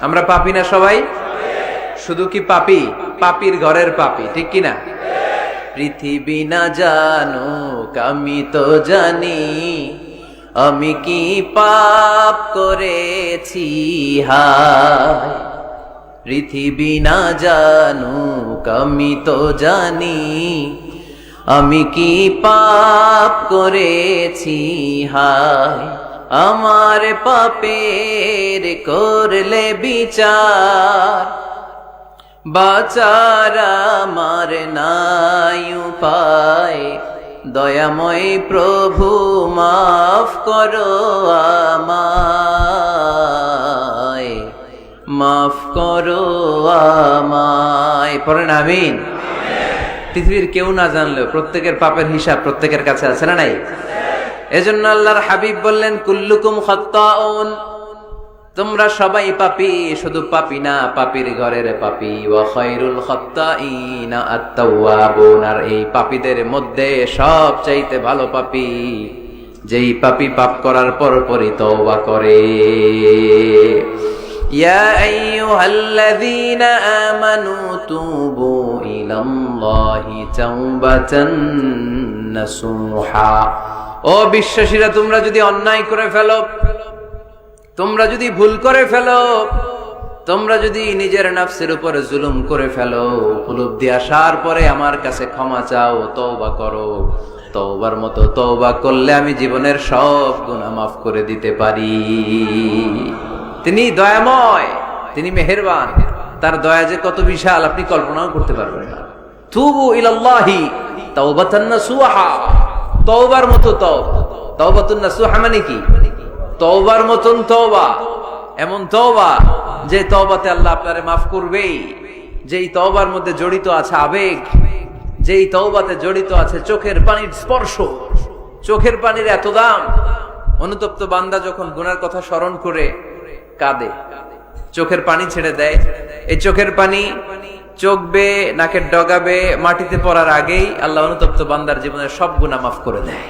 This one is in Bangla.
আমরা পাপি না সবাই? শুধু কি পাপি? পাপির ঘরের পাপি, ঠিক কি না? পৃথিবী না জানো আমি তো জানি। আমি কি পাপ করেছি? হায়। পৃথিবী না জানো আমি তো জানি। আমি কি পাপ করেছি? হায়। আমার পাপের করলে বিচার। বাচারা আমার নাই উপায়। দয়াময় প্রভু, মাফ করো আমায়। মাফ করো আমায়। পড়েন আমিন? পৃথিবীর কেউ না জানলেও, প্রত্যেকের পাপের হিসাব প্রত্যেকের কাছে আছে না নাই? এজন্য আল্লাহর হাবিব বললেন, কুল্লুকুম খত্তাউন। তোমরা সবাই পাপি, শুধু পাপি না, পাপির ঘরের পাপি। আর এই পাপীদের মধ্যে সব চাইতে ভালো পাপি, যেই পাপি পাপ করার পর পরই তওবা করে। ইয়া আমানু ও বিশ্বাসীরা, তোমরা যদি অন্যায় করে ফেলো তোমরা যদি ভুল করে ফেলো, তোমরা যদি নিজের নাফসের উপরে জুলুম করে ফেলো, উপলব্ধি আসার পরে আমার কাছে ক্ষমা চাও, তওবা করো। তওবার মতো তওবা করলে আমি জীবনের সব গুনাহ মাফ করে দিতে পারি। তিনি দয়াময়, তিনি মেহেরবান। তার দয়া যে কত বিশাল, আপনি কল্পনাও করতে পারবেন না। তুবু ইলাল্লাহি তাওবাতান নাসুহা। তওবার মতো তওবা। তাওবাতুন নাসুহা মানে কি? তওবার মতন তওবা। এমন তওবা যে তওবাতে আল্লাহ আপনারে মাফ করবেই। যেই তওবার মধ্যে জড়িত আছে আবেগ, যেই তওবাতে জড়িত আছে চোখের পানির স্পর্শ। চোখের পানির এত দাম। অনুতপ্ত বান্দা যখন গুনার কথা স্মরণ করে, কাঁদে। চোখের পানি ছেড়ে দেয়। এই চোখের পানি চোখ বে নাকের ডগাবে, মাটিতে পড়ার আগেই আল্লাহ অনুতপ্ত বান্দার জীবনের সব গুনাহ মাফ করে দেয়।